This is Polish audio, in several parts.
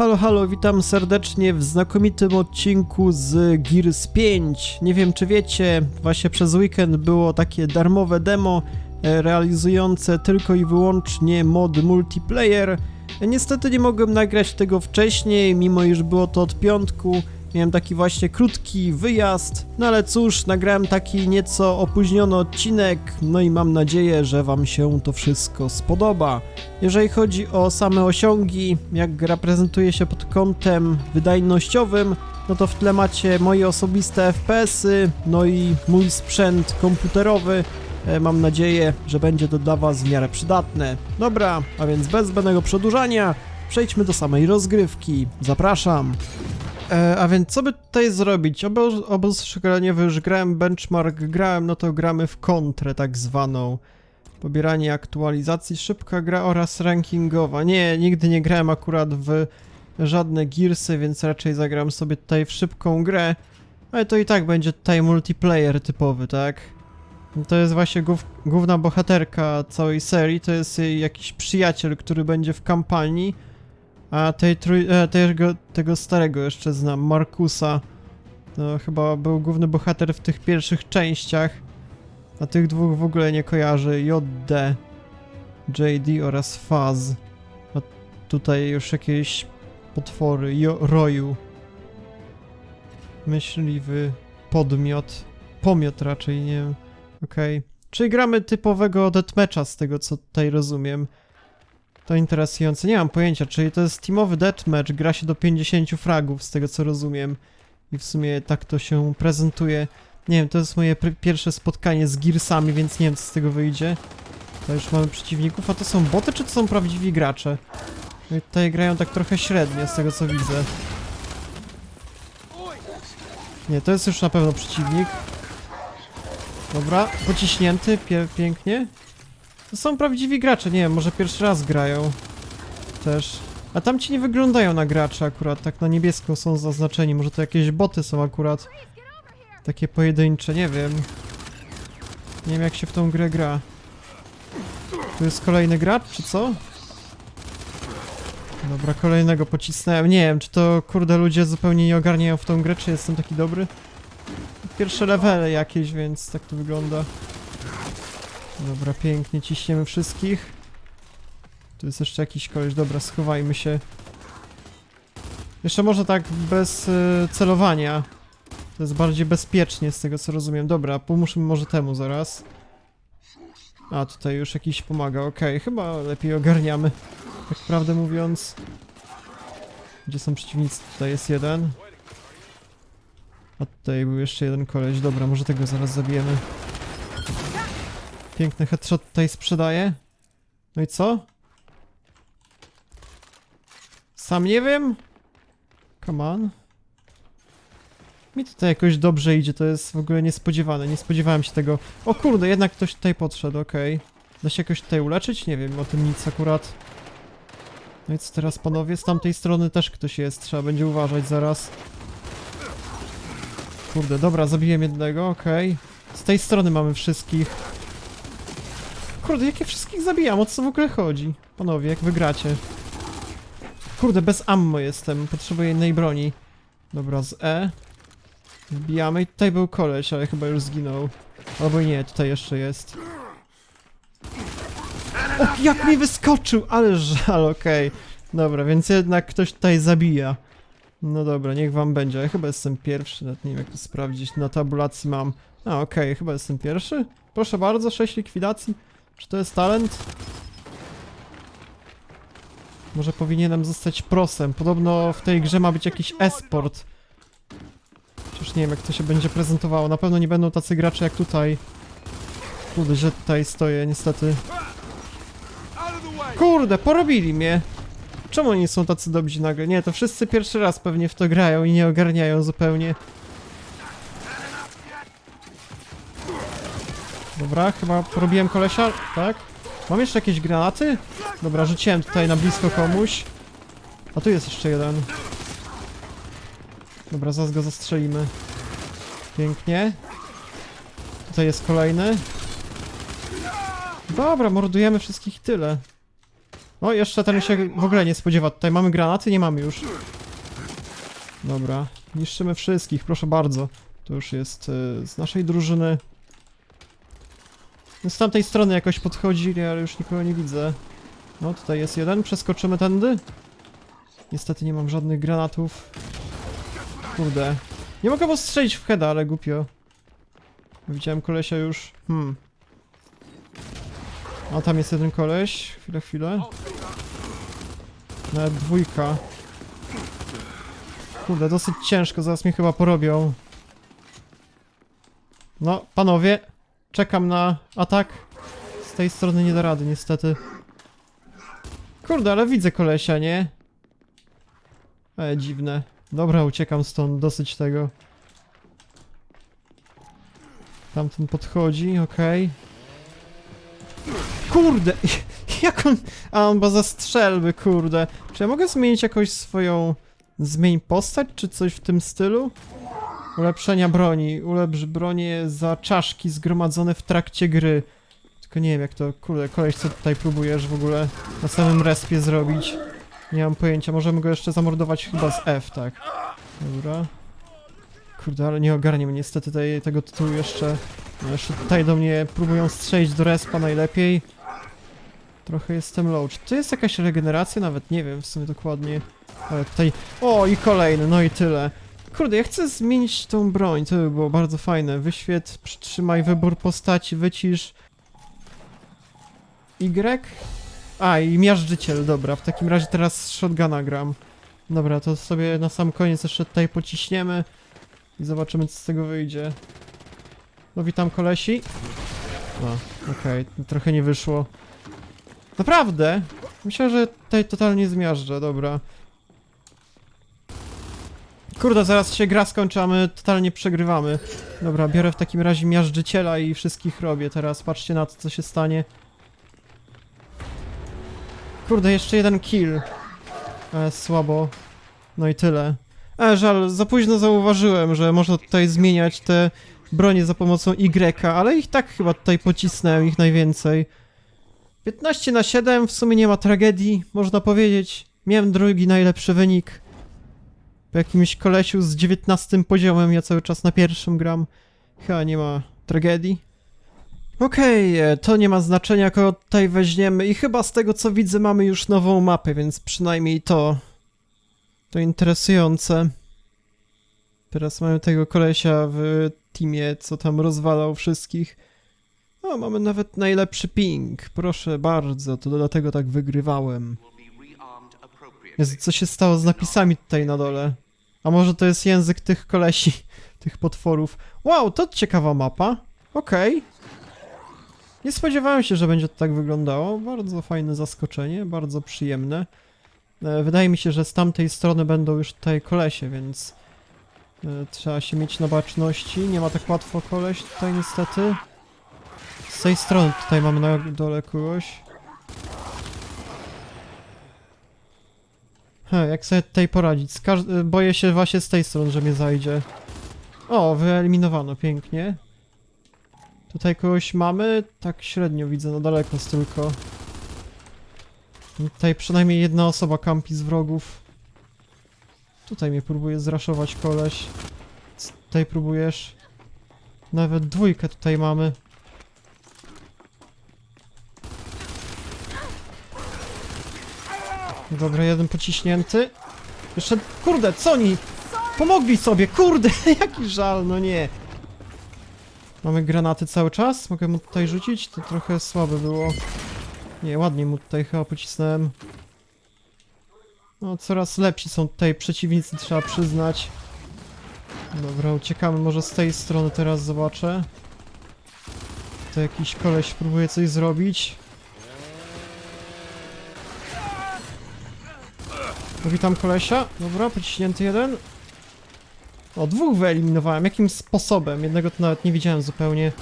Halo, halo, witam serdecznie w znakomitym odcinku z Gears 5. Nie wiem czy wiecie, właśnie przez weekend było takie darmowe demo e, realizujące tylko i wyłącznie mod multiplayer. E, Niestety nie mogłem nagrać tego wcześniej, mimo iż było to od piątku. Miałem taki właśnie krótki wyjazd, no ale cóż, nagrałem taki nieco opóźniony odcinek, no i mam nadzieję, że Wam się to wszystko spodoba. Jeżeli chodzi o same osiągi, jak gra prezentuje się pod kątem wydajnościowym, no to w tle macie moje osobiste FPS-y, no i mój sprzęt komputerowy. E, Mam nadzieję, że będzie to dla Was w miarę przydatne. Dobra, a więc bez zbędnego przedłużania, przejdźmy do samej rozgrywki. Zapraszam. E, a więc co by tutaj zrobić? Obóz, obóz szkoleniowy już grałem, benchmark grałem, no to gramy w kontrę tak zwaną. Pobieranie aktualizacji, szybka gra oraz rankingowa. Nie, nigdy nie grałem akurat w żadne Gearsy, więc raczej zagram sobie tutaj w szybką grę. Ale to i tak będzie tutaj multiplayer typowy, tak? To jest właśnie głów, główna bohaterka całej serii, to jest jej jakiś przyjaciel, który będzie w kampanii. A tej trój, e, tego, tego starego jeszcze znam, Markusa. To chyba był główny bohater w tych pierwszych częściach. A tych dwóch w ogóle nie kojarzy. JD, JD oraz Faz. A tutaj już jakieś potwory. Jo, roju. Myśliwy podmiot. Pomiot raczej, nie wiem. Okej. Czyli gramy typowego deathmatcha z tego co tutaj rozumiem. To interesujące. Nie mam pojęcia, czyli to jest teamowy deathmatch, gra się do 50 fragów z tego co rozumiem. I w sumie tak to się prezentuje. Nie wiem, to jest moje pierwsze spotkanie z Gearsami, więc nie wiem co z tego wyjdzie. To już mamy przeciwników, a to są boty czy to są prawdziwi gracze? No i Tutaj grają tak trochę średnio z tego co widzę. Nie, to jest już na pewno przeciwnik. Dobra, pociśnięty, pięknie. To są prawdziwi gracze, nie wiem, może pierwszy raz grają. Też. A tamci nie wyglądają na graczy akurat, tak na niebiesko są zaznaczeni. Może to jakieś boty są akurat. Takie pojedyncze, nie wiem. Nie wiem jak się w tą grę gra. Tu jest kolejny gracz, czy co? Dobra, kolejnego pocisnąłem. Nie wiem, czy to kurde ludzie zupełnie nie ogarniają w tą grę, czy jestem taki dobry? Pierwsze levele jakieś, więc tak to wygląda. Dobra, pięknie, ciśniemy wszystkich. Tu jest jeszcze jakiś koleś, dobra, schowajmy się. Jeszcze może tak bez y, celowania. To jest bardziej bezpiecznie z tego co rozumiem. Dobra, pomóżmy może temu zaraz. A, tutaj już jakiś pomaga, okej, chyba lepiej ogarniamy. Tak prawdę mówiąc. Gdzie są przeciwnicy? Tutaj jest jeden. A tutaj był jeszcze jeden koleś. Dobra, może tego zaraz zabijemy. Piękny headshot tutaj sprzedaje. No i co? Sam nie wiem? Come on. Mi tutaj jakoś dobrze idzie, to jest w ogóle niespodziewane, nie spodziewałem się tego. O kurde, jednak ktoś tutaj podszedł, okej. Da się jakoś tutaj uleczyć? Nie wiem, o tym nic akurat. No i co teraz panowie? Z tamtej strony też ktoś jest, trzeba będzie uważać zaraz. Kurde, dobra, zabiłem jednego, okej. Z tej strony mamy wszystkich. Kurde, jakie wszystkich zabijam? O co w ogóle chodzi? Panowie, jak wygracie? Kurde, bez ammo jestem. Potrzebuję innej broni. Dobra, z E. Wbijamy i tutaj był koleś, ale chyba już zginął. Albo nie, tutaj jeszcze jest. O, jak mi wyskoczył! Ale żal, okej. Dobra, więc jednak ktoś tutaj zabija. No dobra, niech wam będzie. Ja chyba jestem pierwszy, nawet nie wiem jak to sprawdzić. Na tabulacji mam... A, okej, chyba jestem pierwszy. Proszę bardzo, 6 likwidacji. Czy to jest talent? Może powinienem zostać prosem. Podobno w tej grze ma być jakiś esport. Chociaż nie wiem jak to się będzie prezentowało. Na pewno nie będą tacy gracze jak tutaj. Kurde, że tutaj stoję niestety. Kurde, porobili mnie. Czemu oni są tacy dobrzy nagle? Nie, to wszyscy pierwszy raz pewnie w to grają i nie ogarniają zupełnie. Dobra, chyba porobiłem kolesia, tak? Mam jeszcze jakieś granaty? Dobra, rzuciłem tutaj na blisko komuś. A tu jest jeszcze jeden. Dobra, zaraz go zastrzelimy. Pięknie. Tutaj jest kolejny. Dobra, mordujemy wszystkich tyle. O, jeszcze ten się w ogóle nie spodziewa. Tutaj mamy granaty? Nie mamy już. Dobra, niszczymy wszystkich, proszę bardzo. To już jest y, z naszej drużyny. Z tamtej strony jakoś podchodzili, ale już nikogo nie widzę. No, tutaj jest jeden, przeskoczymy tędy. Niestety nie mam żadnych granatów. Kurde. Nie mogę postrzelić w heada, ale głupio. Widziałem kolesia już. Hmm. A tam jest jeden koleś. Chwilę, chwilę. Nawet dwójka. Kurde, dosyć ciężko, zaraz mnie chyba porobią. No, panowie, czekam na atak. Z tej strony nie da rady, niestety. Kurde, ale widzę kolesia, nie? E, dziwne. Dobra, uciekam stąd, dosyć tego. Tamten podchodzi, okej. Kurde! Jak on... A, on ma za strzelby, kurde. Czy ja mogę zmienić jakoś swoją... Zmień postać, czy coś w tym stylu? Ulepszenia broni. Ulepsz bronię za czaszki zgromadzone w trakcie gry. Tylko nie wiem jak to, kurde, koleś co tutaj próbujesz w ogóle na samym respie zrobić. Nie mam pojęcia, możemy go jeszcze zamordować chyba z F, tak. Dobra. Kurde, ale nie ogarniam niestety tej, tego tytułu jeszcze. Jeszcze tutaj do mnie próbują strzelić do respa najlepiej. Trochę jestem low. Czy to jest jakaś regeneracja? Nawet nie wiem w sumie dokładnie. Ale tutaj... O, i kolejny, no i tyle. Kurde, ja chcę zmienić tą broń, to by było bardzo fajne. Wyświetl, przytrzymaj wybór postaci, wycisz... Y? A, i miażdżyciel, dobra. W takim razie teraz shotguna gram. Dobra, to sobie na sam koniec jeszcze tutaj pociśniemy i zobaczymy co z tego wyjdzie. No witam kolesi. No, okej, trochę nie wyszło. Naprawdę? Myślę, że tutaj totalnie zmiażdżę, dobra. Kurde, zaraz się gra skończy, a my totalnie przegrywamy. Dobra, biorę w takim razie miażdżyciela i wszystkich robię teraz. Patrzcie na to, co się stanie. Kurde, jeszcze jeden kill. E, słabo. No i tyle. E, żal, za późno zauważyłem, że można tutaj zmieniać te bronie za pomocą Y, ale ich tak chyba tutaj pocisnąłem, ich najwięcej. 15 na 7, w sumie nie ma tragedii, można powiedzieć. Miałem drugi najlepszy wynik. Po jakimś kolesiu z 19 poziomem, ja cały czas na pierwszym gram. Chyba nie ma tragedii. Okej, e, to nie ma znaczenia, kogo tutaj weźmiemy i chyba z tego co widzę mamy już nową mapę, więc przynajmniej to... To interesujące. Teraz mamy tego kolesia w teamie, co tam rozwalał wszystkich. O, mamy nawet najlepszy ping. Proszę bardzo, to dlatego tak wygrywałem. Jezu, co się stało z napisami tutaj na dole? A może to jest język tych kolesi, tych potworów? Wow, to ciekawa mapa. Okej. Nie spodziewałem się, że będzie to tak wyglądało. Bardzo fajne zaskoczenie, bardzo przyjemne. E, Wydaje mi się, że z tamtej strony będą już tutaj kolesie, więc e, trzeba się mieć na baczności. Nie ma tak łatwo koleś tutaj niestety. Z tej strony tutaj mamy na dole kogoś. He, jak sobie tutaj poradzić? E, boję się właśnie z tej strony, że mnie zajdzie. O, wyeliminowano, pięknie. Tutaj kogoś mamy? Tak średnio widzę, na daleko jest tylko. Tutaj przynajmniej jedna osoba kampi z wrogów. Tutaj mnie próbuje zraszować koleś. Tutaj próbujesz? Nawet dwójkę tutaj mamy. Dobra, jeden pociśnięty. Jeszcze, kurde, co oni? Pomogli sobie, kurde, jaki żal, no nie. Mamy granaty cały czas? Mogę mu tutaj rzucić? To trochę słabe było. Nie, ładnie mu tutaj chyba pocisnąłem. No, coraz lepsi są tutaj przeciwnicy, trzeba przyznać. Dobra, uciekamy może z tej strony teraz zobaczę. To jakiś koleś próbuje coś zrobić. Witam kolesia. Dobra, pociśnięty jeden. O, dwóch wyeliminowałem. Jakim sposobem? Jednego to nawet nie widziałem zupełnie.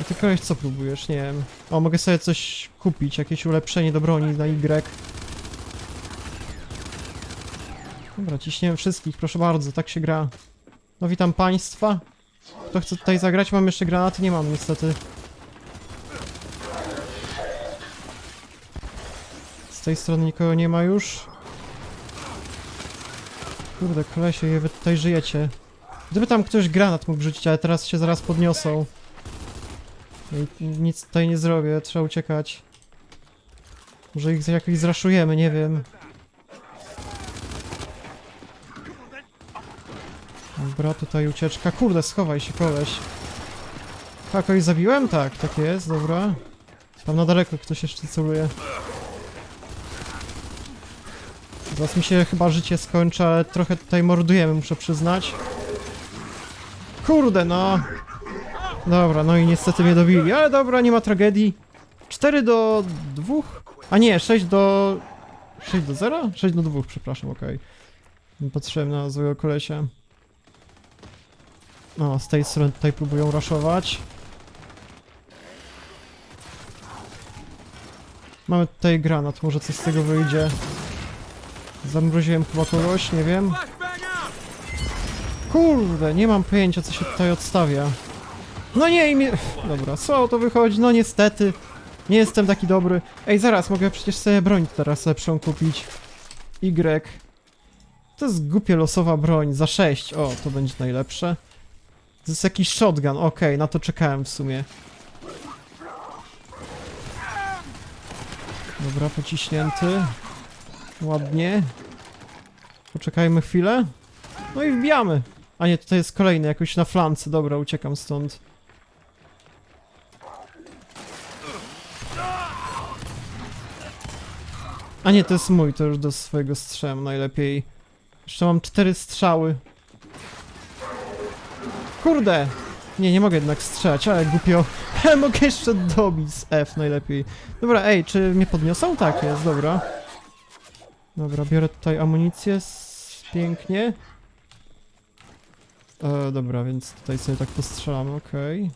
A ty koleś co próbujesz? Nie wiem. O, mogę sobie coś kupić, jakieś ulepszenie do broni na Y. Dobra, ciśniemy wszystkich, proszę bardzo, tak się gra. No witam państwa. Kto chce tutaj zagrać? Mam jeszcze granaty? Nie mam niestety. tej strony nikogo nie ma już. Kurde, kolesie, je wy tutaj żyjecie. Gdyby tam ktoś granat mógł rzucić, ale teraz się zaraz podniosą. I nic tutaj nie zrobię, trzeba uciekać. Może ich jakoś zraszujemy, nie wiem. Dobra, tutaj ucieczka. Kurde, schowaj się, koleś. A, kogoś zabiłem? Tak, tak jest, dobra. Tam na daleko ktoś jeszcze celuje. Zaraz mi się chyba życie skończy, ale trochę tutaj mordujemy, muszę przyznać. Kurde, no. Dobra, no i niestety mnie dobili, ale dobra, nie ma tragedii. 4 do 2? A nie, 6 do... 6 do 0? 6 do 2, przepraszam, okej. Patrzyłem na złego kolesia. No, z tej strony tutaj próbują raszować. Mamy tutaj granat, może coś z tego wyjdzie. Zamroziłem chyba kogoś, nie wiem. Kurde, nie mam pojęcia co się tutaj odstawia. No nie i mi... Dobra, co to wychodzi? No niestety. Nie jestem taki dobry. Ej, zaraz, mogę przecież sobie broń teraz lepszą kupić. Y. To jest głupie losowa broń, za 6. O, to będzie najlepsze. To jest jakiś shotgun, okej, na to czekałem w sumie. Dobra, pociśnięty. Ładnie. Poczekajmy chwilę. No i wbijamy. A nie, tutaj jest kolejny, jakoś na flance. Dobra, uciekam stąd. A nie, to jest mój, to już do swojego strzałem najlepiej. Jeszcze mam cztery strzały. Kurde! Nie, nie mogę jednak strzelać, ale głupio. mogę jeszcze dobić z F najlepiej. Dobra, ej, czy mnie podniosą? Tak jest, dobra. Dobra, biorę tutaj amunicję. Pięknie. E, dobra, więc tutaj sobie tak postrzelamy, okej.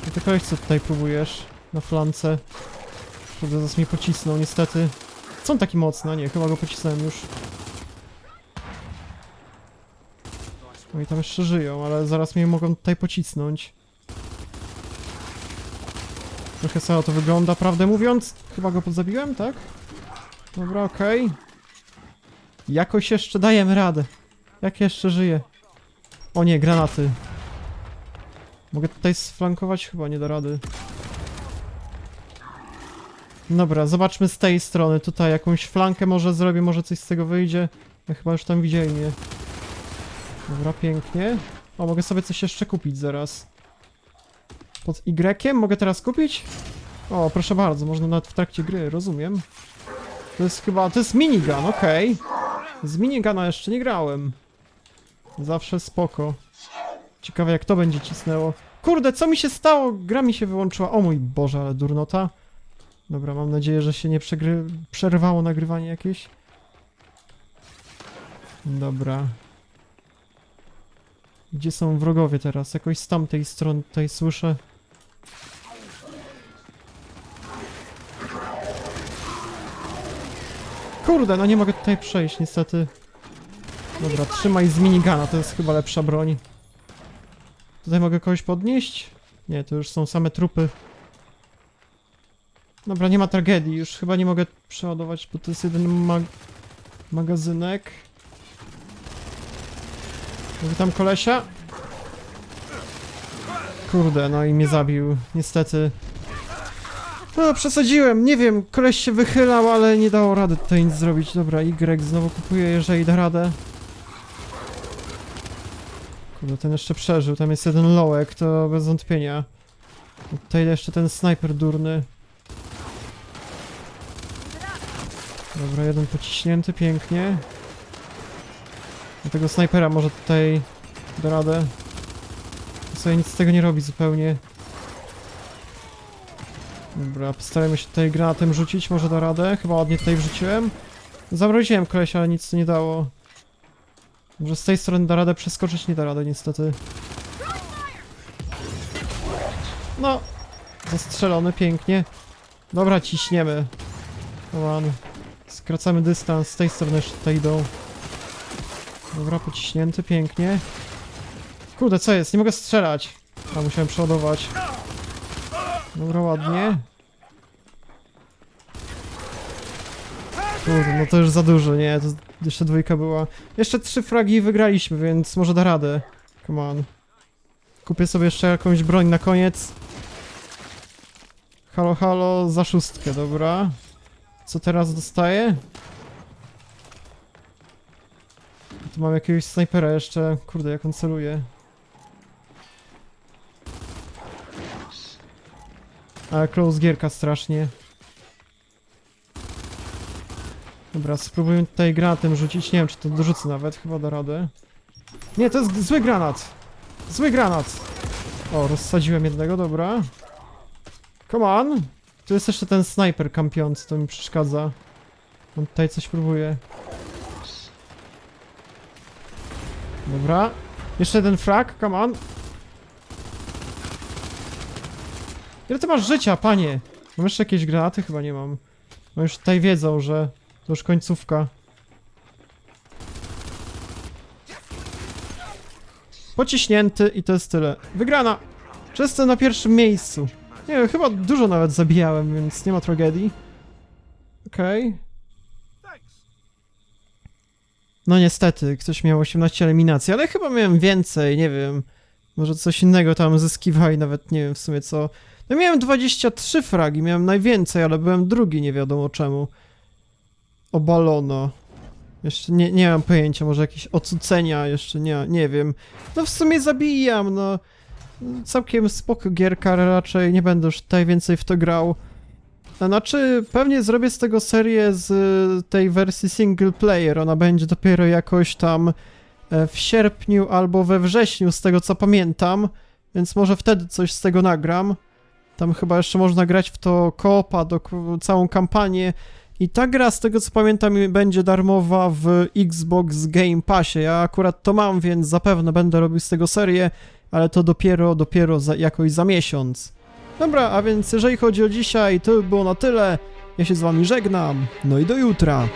Okay. ty koleś co tutaj próbujesz? Na flance. Kurde, zaraz mnie pocisnął, niestety. On taki mocny? Nie, chyba go pocisnąłem już. No i tam jeszcze żyją, ale zaraz mnie mogą tutaj pocisnąć. Trochę samo to wygląda, prawdę mówiąc. Chyba go podzabiłem, tak? Dobra, okej. Jakoś jeszcze dajemy radę. Jak jeszcze żyje? O nie, granaty. Mogę tutaj sflankować? Chyba nie da rady. Dobra, zobaczmy z tej strony. Tutaj jakąś flankę może zrobię, może coś z tego wyjdzie. Ja chyba już tam widziałem je. Dobra, pięknie. O, mogę sobie coś jeszcze kupić zaraz. Pod Y mogę teraz kupić? O, proszę bardzo, można nawet w trakcie gry, rozumiem. To jest chyba, to jest minigun, okej. Z miniguna jeszcze nie grałem. Zawsze spoko. Ciekawe jak to będzie cisnęło. Kurde, co mi się stało? Gra mi się wyłączyła. O mój Boże, ale durnota. Dobra, mam nadzieję, że się nie przegry... przerwało nagrywanie jakieś. Dobra. Gdzie są wrogowie teraz? Jakoś z tamtej strony tutaj słyszę. Kurde, no nie mogę tutaj przejść niestety. Dobra, trzymaj z minigana, to jest chyba lepsza broń. Tutaj mogę kogoś podnieść? Nie, to już są same trupy. Dobra, nie ma tragedii, już chyba nie mogę przeładować, bo to jest jeden mag magazynek. Mogę tam kolesia? Kurde, no i mnie zabił, niestety. No, przesadziłem, nie wiem, koleś się wychylał, ale nie dało rady tutaj nic zrobić. Dobra, Y znowu kupuję, jeżeli da radę. Kurde, ten jeszcze przeżył, tam jest jeden lołek, to bez wątpienia. Tutaj jeszcze ten snajper durny. Dobra, jeden pociśnięty, pięknie. Do tego snajpera może tutaj da radę. Sobie nic z tego nie robi zupełnie. Dobra, postarajmy się tutaj granatem rzucić, może da radę. Chyba ładnie tutaj wrzuciłem. Zamroziłem kolesia, ale nic nie dało. Może z tej strony da radę przeskoczyć? Nie da rady niestety. No, zastrzelony pięknie. Dobra, ciśniemy. Come. Skracamy dystans, z tej strony jeszcze tutaj idą. Dobra, pociśnięty, pięknie. Kurde, co jest? Nie mogę strzelać. A, musiałem przeładować. Dobra, ładnie. Kurde, no to już za dużo, nie? To jeszcze dwójka była. Jeszcze trzy fragi wygraliśmy, więc może da radę. Come on. Kupię sobie jeszcze jakąś broń na koniec. Halo, halo, za szóstkę, dobra. Co teraz dostaję? Tu mam jakiegoś snajpera jeszcze. Kurde, jak on celuje. Ale close gierka strasznie. Dobra, spróbujmy tutaj granatem rzucić. Nie wiem, czy to dorzucę nawet. Chyba da radę. Nie, to jest zły granat. Zły granat. O, rozsadziłem jednego, dobra. Come on. Tu jest jeszcze ten snajper kampiący, to mi przeszkadza. On tutaj coś próbuje. Dobra. Jeszcze jeden frag, come on. Ile ty masz życia, panie? Mam jeszcze jakieś granaty? Chyba nie mam. No już tutaj wiedzą, że to już końcówka. Pociśnięty i to jest tyle. Wygrana! Wszyscy na pierwszym miejscu. Nie wiem, chyba dużo nawet zabijałem, więc nie ma tragedii. Okej. No niestety, ktoś miał 18 eliminacji, ale chyba miałem więcej, nie wiem. Może coś innego tam zyskiwali, nawet nie wiem w sumie co. No miałem 23 fragi, miałem najwięcej, ale byłem drugi, nie wiadomo czemu. Obalono. Jeszcze nie, nie mam pojęcia, może jakieś ocucenia, jeszcze nie, nie wiem. No w sumie zabijam, no. Całkiem spoko gierka, raczej nie będę już tutaj więcej w to grał. Znaczy, pewnie zrobię z tego serię z y, tej wersji single player. Ona będzie dopiero jakoś tam e, w sierpniu albo we wrześniu, z tego co pamiętam. Więc może wtedy coś z tego nagram. Tam chyba jeszcze można grać w to koopa, do całą kampanię. I ta gra, z tego co pamiętam, będzie darmowa w Xbox Game Passie. Ja akurat to mam, więc zapewne będę robił z tego serię, ale to dopiero, dopiero za, jakoś za miesiąc. Dobra, a więc jeżeli chodzi o dzisiaj, to by było na tyle. Ja się z wami żegnam. No i do jutra.